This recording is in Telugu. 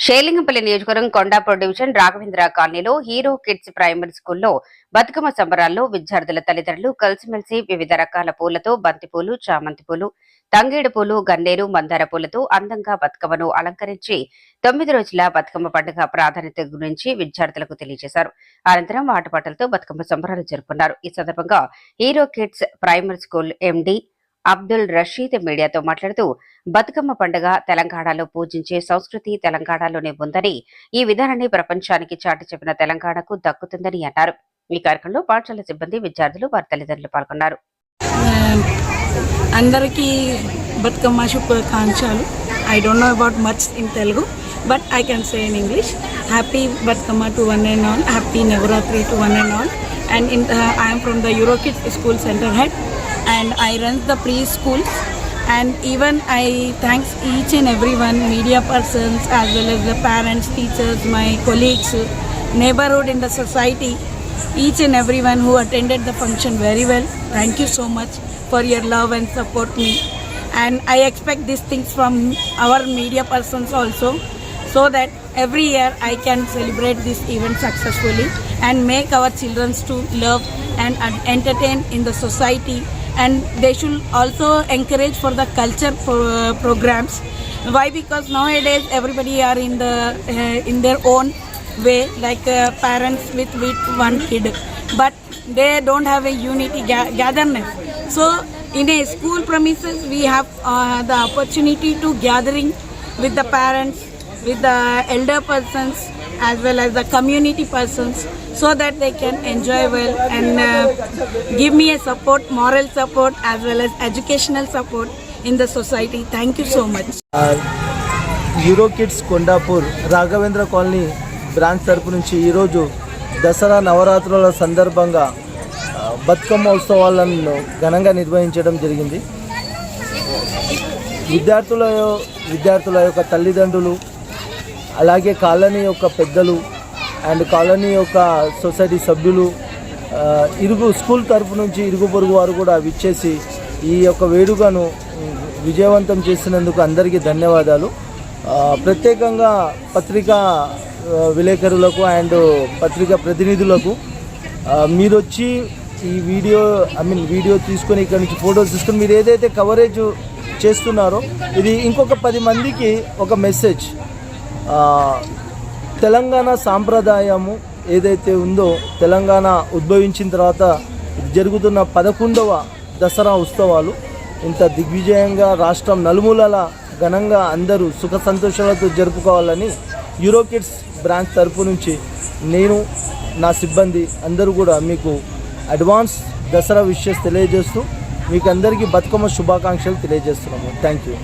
షేలింగపల్లి నియోజకవర్గం కొండాపూర్ డివిజన్ రాఘవేంద్ర కాలనీలో హీరో కిడ్స్ ప్రైమరీ స్కూల్లో బతుకమ్మ సంబరాల్లో విద్యార్థుల తల్లిదండ్రులు కలిసిమెలిసి వివిధ రకాల పూలతో బంతిపూలు చామంతి పూలు తంగేడు పూలు గన్నేరు మందార పూలతో అందంగా బతుకమ్మను అలంకరించి తొమ్మిది రోజుల బతుకమ్మ పండుగ ప్రాధాన్యత గురించి విద్యార్థులకు తెలియజేశారు. అనంతరం ఆటపాటలతో బతుకమ్మ సంబరాలు జరుపుకున్నారు. ఈ సందర్భంగా hero kids primary school MD Abdul Rashid మీడియాతో మాట్లాడుతూ బతుకమ్మ పండుగ తెలంగాణలో పూజించే సంస్కృతి తెలంగాణలోనే ఉందని ఈ విధానాన్ని ప్రపంచానికి చాటి చెప్పిన తెలంగాణకు దక్కుతుందని అన్నారు. ఈ కార్యక్రమంలో పాఠశాల సిబ్బంది విద్యార్థులు వారి తల్లిదండ్రులు పాల్గొన్నారు. అందరికీ బతుకమ్మ శుభాకాంక్షలు. I don't know about much in Telugu but I can say in English happy Bathukamma to one and all happy Navratri to one and all and in I'm from the Eurokid school centre head and I run the preschool. And even I thanks each and everyone, media persons as well as the parents, teachers, my colleagues, neighborhood in the society, each and everyone who attended the function very well. Thank you so much for your love and support me. And I expect these things from our media persons also so that every year I can celebrate this event successfully and make our children to love and entertain in the society and they should also encourage for the culture for, uh, programs. Why? Because nowadays everybody are in the uh, in their own way like uh, parents with with one kid. But they don't have a unity ga- gatherness. So in a school premises we have uh, the opportunity to gathering with the parents with the elder persons as well as the community persons so that they can enjoy well and uh, give me a support moral support as well as educational support in the society thank you so much euro kids Kondapur Raghavendra colony branch తరపు నుంచి ఈరోజు దసరా నవరాత్రుల సందర్భంగా బతుకమ్మ ఉత్సవాలను ఘనంగా నిర్వహించడం జరిగింది విద్యార్థుల విద్యార్థుల యొక్క తల్లిదండ్రులు అలాగే కాలనీ యొక్క పెద్దలు అండ్ కాలనీ యొక్క సొసైటీ సభ్యులు ఇరుగు స్కూల్ తరపు నుంచి ఇరుగు పొరుగు వారు కూడా విచ్చేసి ఈ యొక్క వేడుకను విజయవంతం చేసినందుకు అందరికీ ధన్యవాదాలు. ప్రత్యేకంగా పత్రికా విలేకరులకు అండ్ పత్రికా ప్రతినిధులకు మీరు వచ్చి ఈ వీడియో ఐ మీన్ వీడియో తీసుకొని ఇక్కడ నుంచి ఫొటోస్ తీసుకొని మీరు ఏదైతే కవరేజ్ చేస్తున్నారో ఇది ఇంకొక పది మందికి ఒక మెసేజ్. తెలంగాణ సాంప్రదాయము ఏదైతే ఉందో తెలంగాణ ఉద్భవించిన తర్వాత జరుగుతున్న పదకొండవ దసరా ఉత్సవాలు. ఇంత దిగ్విజయంగా రాష్ట్రం నలుమూలల ఘనంగా అందరూ సుఖ సంతోషాలతో జరుపుకోవాలని యూరోకిడ్స్ బ్రాంచ్ తరపు నుంచి నేను నా సిబ్బంది అందరూ కూడా మీకు అడ్వాన్స్ దసరా విషయస్ తెలియజేస్తూ మీకు అందరికీ బతుకమ్మ శుభాకాంక్షలు తెలియజేస్తున్నాము. Thank you.